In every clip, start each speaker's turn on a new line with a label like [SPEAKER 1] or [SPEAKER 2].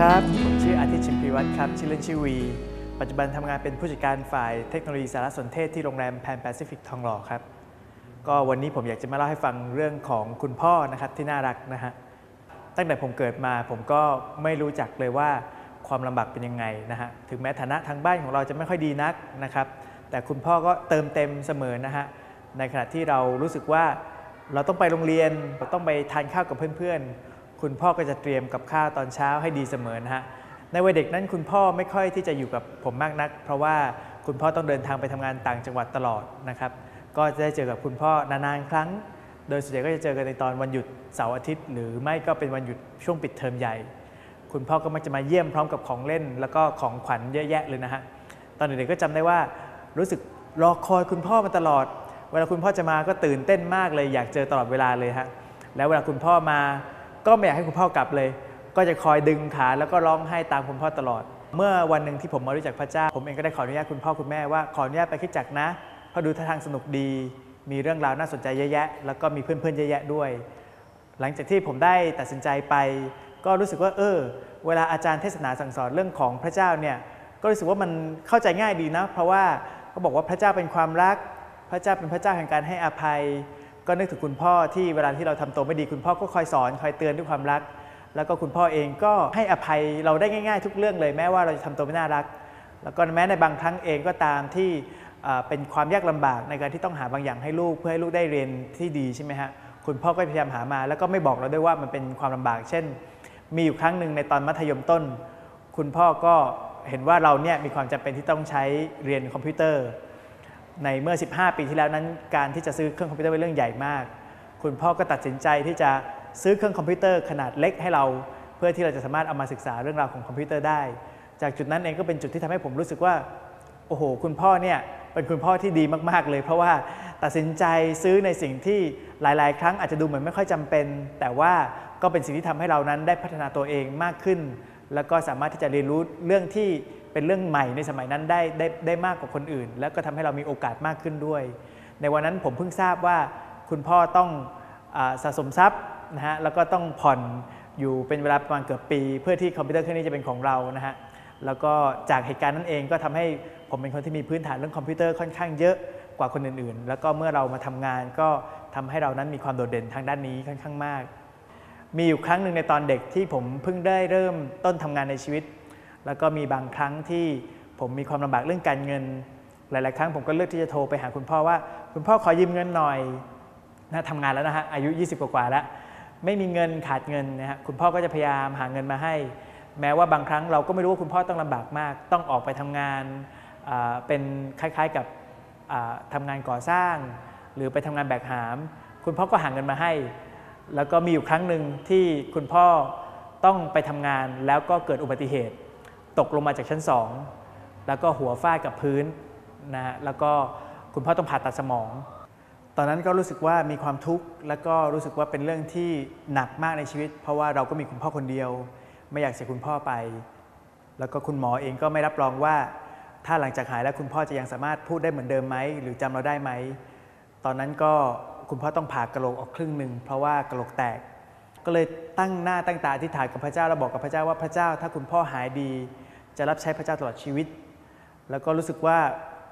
[SPEAKER 1] ครับ ผมชื่ออาทิตย์ชิมพีวัฒน์ครับ ชื่อเล่นชื่อวี ปัจจุบันทำงานเป็นผู้จัดการฝ่ายเทคโนโลยีสารสนเทศที่โรงแรมแพนแปซิฟิกทองหล่อครับ ก็วันนี้ผมอยากจะมาเล่าให้ฟังเรื่องของคุณพ่อนะครับที่น่ารักนะฮะ ตั้งแต่ผมเกิดมาผมก็ไม่รู้จักเลยว่าความลำบากเป็นยังไงนะฮะ ถึงแม้ฐานะทางบ้านของเราจะไม่ค่อยดีนักนะครับ แต่คุณพ่อก็เติมเต็มเสมอนะฮะ ในขณะที่เรารู้สึกว่าเราต้องไปโรงเรียน เราต้องไปทานข้าวกับเพื่อนๆ คุณพ่อก็จะเตรียมกับข้าวตอนเช้าให้ดีเสมอนะฮะในวัยเด็กนั้นคุณพ่อไม่ค่อยที่จะอยู่กับผมมากนัก เพราะว่าคุณพ่อต้องเดินทางไปทำงานต่างจังหวัดตลอดนะครับ ก็จะได้เจอกับคุณพ่อนานๆครั้ง โดยส่วนใหญ่ก็จะเจอกันในตอนวันหยุดเสาร์อาทิตย์ หรือไม่ก็เป็นวันหยุดช่วงปิดเทอมใหญ่ คุณพ่อก็มักจะมาเยี่ยมพร้อมกับของเล่น แล้วก็ของขวัญเยอะแยะเลยนะฮะตอนเด็กๆก็จำได้ว่ารู้สึกรอคอยคุณพ่อมาตลอด เวลาคุณพ่อจะมาก็ตื่นเต้นมากเลยอยากเจอตลอดเวลาเลยฮะแล้วเวลาคุณพ่อมา ก็ไม่อยากให้คุณพ่อกลับเลย ก็จะคอยดึงขาแล้วก็ร้องไห้ตามคุณพ่อตลอด เมื่อวันหนึ่งที่ผมมารู้จักพระเจ้า ผมเองก็ได้ขออนุญาตคุณพ่อคุณแม่ว่าขออนุญาตไปคิดจักนะเพราะดูท่าทางสนุกดี มีเรื่องราวน่าสนใจเยอะแยะ แล้วก็มีเพื่อนๆเยอะแยะด้วย หลังจากที่ผมได้ตัดสินใจไป ก็รู้สึกว่าเออ เวลาอาจารย์เทศนาสั่งสอนเรื่องของพระเจ้าเนี่ยก็รู้สึกว่ามันเข้าใจง่ายดีนะ เพราะว่าเขาบอกว่าพระเจ้าเป็นความรัก พระเจ้าเป็นพระเจ้าแห่งการให้อภัย ก็นึกถึงคุณพ่อที่เวลาที่เราทำตัวไม่ดีคุณพ่อก็คอยสอนคอยเตือนด้วยความรัก แล้วก็คุณพ่อเองก็ให้อภัยเราได้ง่าย ๆ ทุกเรื่องเลยแม้ว่าเราจะทำตัวไม่น่ารัก แล้วก็แม้ในบางครั้งเองก็ตามที่เป็นความยากลำบากในการที่ต้องหาบางอย่างให้ลูกเพื่อให้ลูกได้เรียนที่ดีใช่ไหมฮะคุณพ่อก็พยายามหามา แล้วก็ไม่บอกเราด้วยว่ามันเป็นความลำบาก เช่น มีอยู่ครั้งหนึ่งในตอนมัธยมต้น คุณพ่อก็เห็นว่าเราเนี่ยมีความจำเป็นที่ต้องใช้เรียนคอมพิวเตอร์ ในเมื่อ 15 ปีที่แล้วนั้น การที่จะซื้อเครื่องคอมพิวเตอร์เป็นเรื่องใหญ่มาก คุณพ่อก็ตัดสินใจที่จะซื้อเครื่องคอมพิวเตอร์ขนาดเล็กให้เรา เพื่อที่เราจะสามารถเอามาศึกษาเรื่องราวของคอมพิวเตอร์ได้ จากจุดนั้นเองก็เป็นจุดที่ทำให้ผมรู้สึกว่าโอ้โห คุณพ่อเนี่ยเป็นคุณพ่อที่ดีมากๆเลย เพราะว่าตัดสินใจซื้อในสิ่งที่หลาย ๆ ครั้งอาจจะดูเหมือนไม่ค่อยจำเป็น แต่ว่าก็เป็นสิ่งที่ทำให้เรานั้นได้พัฒนาตัวเองมากขึ้น แล้วก็สามารถที่จะเรียนรู้เรื่องที่เป็นเรื่องใหม่ในสมัยนั้นได้ได้ได้มากกว่าคนอื่น แล้วก็ทำให้เรามีโอกาสมากขึ้นด้วย ในวันนั้นผมเพิ่งทราบว่าคุณพ่อต้องอสะสมทรัพย์นะฮะแล้วก็ต้องผ่อนอยู่เป็นเวลาประมาณเกือบปี เพื่อที่คอมพิวเตอร์เครื่องนี้จะเป็นของเรานะฮะแล้วก็จากเหตุการณ์นั้นเองก็ทำให้ผมเป็นคนที่มีพื้นฐานเรื่องคอมพิวเตอร์ค่อนข้างเยอะกว่าคนอื่นๆ แล้วก็เมื่อเรามาทำงานก็ทำให้เรานั้นมีความโดดเด่นทางด้านนี้ค่อนข้างมาก มีอยู่ครั้งหนึ่งในตอนเด็กที่ผมเพิ่งได้เริ่มต้นทำงานในชีวิต แล้วก็มีบางครั้งที่ผมมีความลำบากเรื่องการเงิน หลาย ๆ ครั้งผมก็เลือกที่จะโทรไปหาคุณพ่อว่า คุณพ่อขอยืมเงินหน่อยนะทำงานแล้วนะฮะอายุ 20 กว่าแล้วไม่มีเงินขาดเงินนะฮะคุณพ่อก็จะพยายามหาเงินมาให้ แม้ว่าบางครั้งเราก็ไม่รู้ว่าคุณพ่อต้องลำบากมาก ต้องออกไปทำงานเป็นคล้าย ๆ กับอ่าทำงานก่อสร้าง หรือไปทำงานแบกหาม คุณพ่อก็หาเงินมาให้ แล้วก็มีอยู่ครั้งหนึ่งที่คุณพ่อต้องไปทำงานแล้วก็เกิดอุบัติเหตุ ตกลงมาจากชั้นสองแล้วก็หัวฟาดกับพื้นนะฮะแล้วก็คุณพ่อต้องผ่าตัดสมอง ตอนนั้นก็รู้สึกว่ามีความทุกข์ แล้วก็รู้สึกว่าเป็นเรื่องที่หนักมากในชีวิต เพราะว่าเราก็มีคุณพ่อคนเดียว ไม่อยากเสียคุณพ่อไป แล้วก็คุณหมอเองก็ไม่รับรองว่า ถ้าหลังจากหายแล้วคุณพ่อจะยังสามารถพูดได้เหมือนเดิมไหมหรือจำเราได้ไหม ตอนนั้นก็ คุณพ่อต้องผ่ากระโหลกออกครึ่งหนึ่งเพราะว่ากระโหลกแตก ก็เลยตั้งหน้าตั้งตาอธิษฐานกับพระเจ้าแล้วบอกกับพระเจ้าว่าพระเจ้า ถ้าคุณพ่อหายดี จะรับใช้พระเจ้าตลอดชีวิต แล้วก็รู้สึกว่า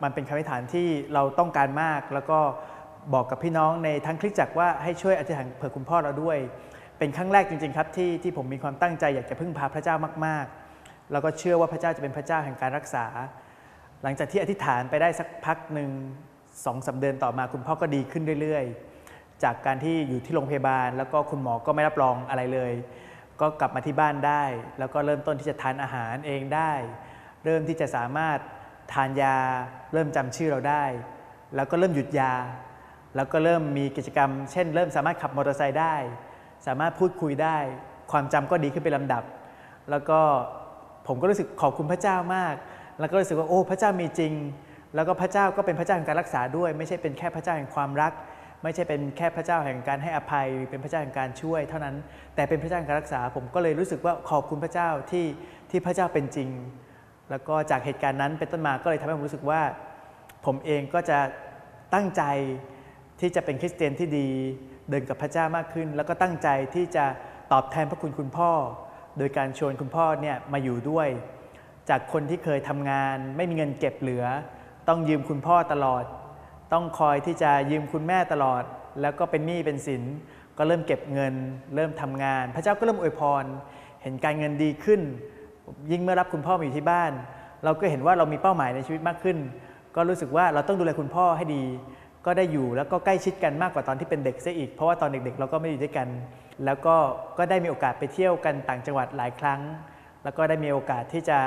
[SPEAKER 1] มันเป็นคำอธิษฐานที่เราต้องการมาก แล้วก็บอกกับพี่น้องในทั้งคริสตจักรว่าให้ช่วยอธิษฐานเผื่อคุณพ่อเราด้วย เป็นครั้งแรกจริง ๆ ครับที่ที่ผมมีความตั้งใจอยากจะพึ่งพาพระเจ้ามากๆ แล้วก็เชื่อว่าพระเจ้าจะเป็นพระเจ้าแห่งการรักษา หลังจากที่อธิษฐานไปได้สักพักหนึ่งสองสามเดือนต่อมาคุณพ่อก็ดีขึ้นเรื่อยๆ จากการที่อยู่ที่โรงพยาบาล แล้วก็คุณหมอก็ไม่รับรองอะไรเลย ก็กลับมาที่บ้านได้ แล้วก็เริ่มต้นที่จะทานอาหารเองได้ เริ่มที่จะสามารถทานยา เริ่มจำชื่อเราได้ แล้วก็เริ่มหยุดยา แล้วก็เริ่มมีกิจกรรม เช่น เริ่มสามารถขับมอเตอร์ไซค์ได้ สามารถพูดคุยได้ ความจำก็ดีขึ้นเป็นลำดับ แล้วก็ผมก็รู้สึกขอบคุณพระเจ้ามาก แล้วก็รู้สึกว่าโอ้พระเจ้ามีจริง แล้วก็พระเจ้าก็เป็นพระเจ้าแห่งการรักษาด้วย ไม่ใช่เป็นแค่พระเจ้าแห่งความรัก ไม่ใช่เป็นแค่พระเจ้าแห่งการให้อภัย เป็นพระเจ้าแห่งการช่วย เท่านั้น แต่เป็นพระเจ้าแห่งการรักษา ผมก็เลยรู้สึกว่าขอบคุณพระเจ้าที่ที่พระเจ้าเป็นจริง แล้วก็จากเหตุการณ์นั้นเป็นต้นมาก็เลยทำให้ผมรู้สึกว่า ผมเองก็จะตั้งใจที่จะเป็นคริสเตียนที่ดี เดินกับพระเจ้ามากขึ้น แล้วก็ตั้งใจที่จะตอบแทนพระคุณคุณพ่อ โดยการชวนคุณพ่อเนี่ยมาอยู่ด้วย จากคนที่เคยทำงาน ไม่มีเงินเก็บเหลือ ต้องยืมคุณพ่อตลอด ต้องคอยที่จะยืมคุณแม่ตลอด แล้วก็เป็นหนี้เป็นสิน ก็เริ่มเก็บเงิน เริ่มทำงาน พระเจ้าก็เริ่มอวยพร เห็นการเงินดีขึ้น ยิ่งเมื่อรับคุณพ่อมาอยู่ที่บ้าน เราก็เห็นว่าเรามีเป้าหมายในชีวิตมากขึ้น ก็รู้สึกว่าเราต้องดูแลคุณพ่อให้ดี ก็ได้อยู่แล้วก็ใกล้ชิดกันมากกว่าตอนที่เป็นเด็กซะอีก เพราะว่าตอนเด็กๆ เราก็ไม่อยู่ด้วยกัน แล้วก็ก็ได้มีโอกาสไปเที่ยวกันต่างจังหวัดหลายครั้ง แล้วก็ได้มีโอกาสที่จะ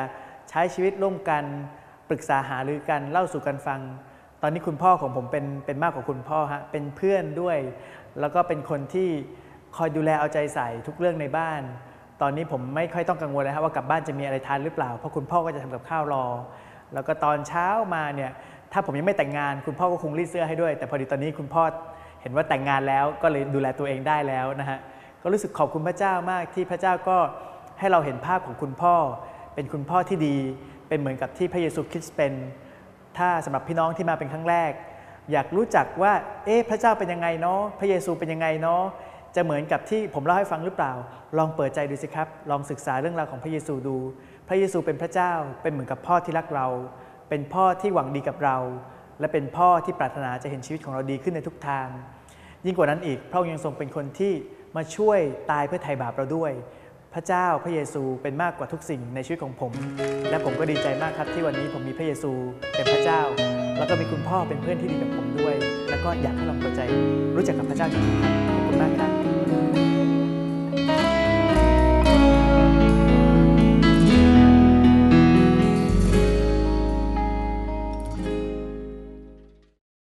[SPEAKER 1] ใช้ชีวิตร่วมกัน ปรึกษาหารือกันเล่าสู่กันฟัง ตอนนี้คุณพ่อของผมเป็นเป็นมากกว่าคุณพ่อฮะเป็นเพื่อนด้วย แล้วก็เป็นคนที่คอยดูแลเอาใจใส่ทุกเรื่องในบ้าน ตอนนี้ผมไม่ค่อยต้องกังวลเลยครับว่ากลับบ้านจะมีอะไรทานหรือเปล่า เพราะคุณพ่อก็จะทำกับข้าวรอ แล้วก็ตอนเช้ามาเนี่ยถ้าผมยังไม่แต่งงาน คุณพ่อก็คงรีดเสื้อให้ด้วย แต่พอดีตอนนี้คุณพ่อเห็นว่าแต่งงานแล้วก็เลยดูแลตัวเองได้แล้วนะฮะก็รู้สึกขอบคุณพระเจ้ามากที่พระเจ้าก็ให้เราเห็นภาพของคุณพ่อ เป็นคุณพ่อที่ดี เป็นเหมือนกับที่พระเยซูคริสต์เป็น ถ้าสำหรับพี่น้องที่มาเป็นครั้งแรก อยากรู้จักว่า เอ๊ะพระเจ้าเป็นยังไงเนาะพระเยซูเป็นยังไงเนาะจะเหมือนกับที่ผมเล่าให้ฟังหรือเปล่า ลองเปิดใจดูสิครับ ลองศึกษาเรื่องราวของพระเยซูดู พระเยซูเป็นพระเจ้าเป็นเหมือนกับพ่อที่รักเรา เป็นพ่อที่หวังดีกับเรา และเป็นพ่อที่ปรารถนาจะเห็นชีวิตของเราดีขึ้นในทุกทาง ยิ่งกว่านั้นอีกพระองค์ยังทรงเป็นคนที่มาช่วยตายเพื่อไถ่บาปเราด้วย พระเจ้าพระเยซูเป็นมากกว่าทุกสิ่งในชีวิตของผม และผมก็ดีใจมากครับที่วันนี้ผมมีพระเยซูเป็นพระเจ้า แล้วก็มีคุณพ่อเป็นเพื่อนที่ดีกับผมด้วย แล้วก็อยากให้ลองเปิดใจรู้จักกับพระเจ้าจริงๆครับขอบคุณมากครับ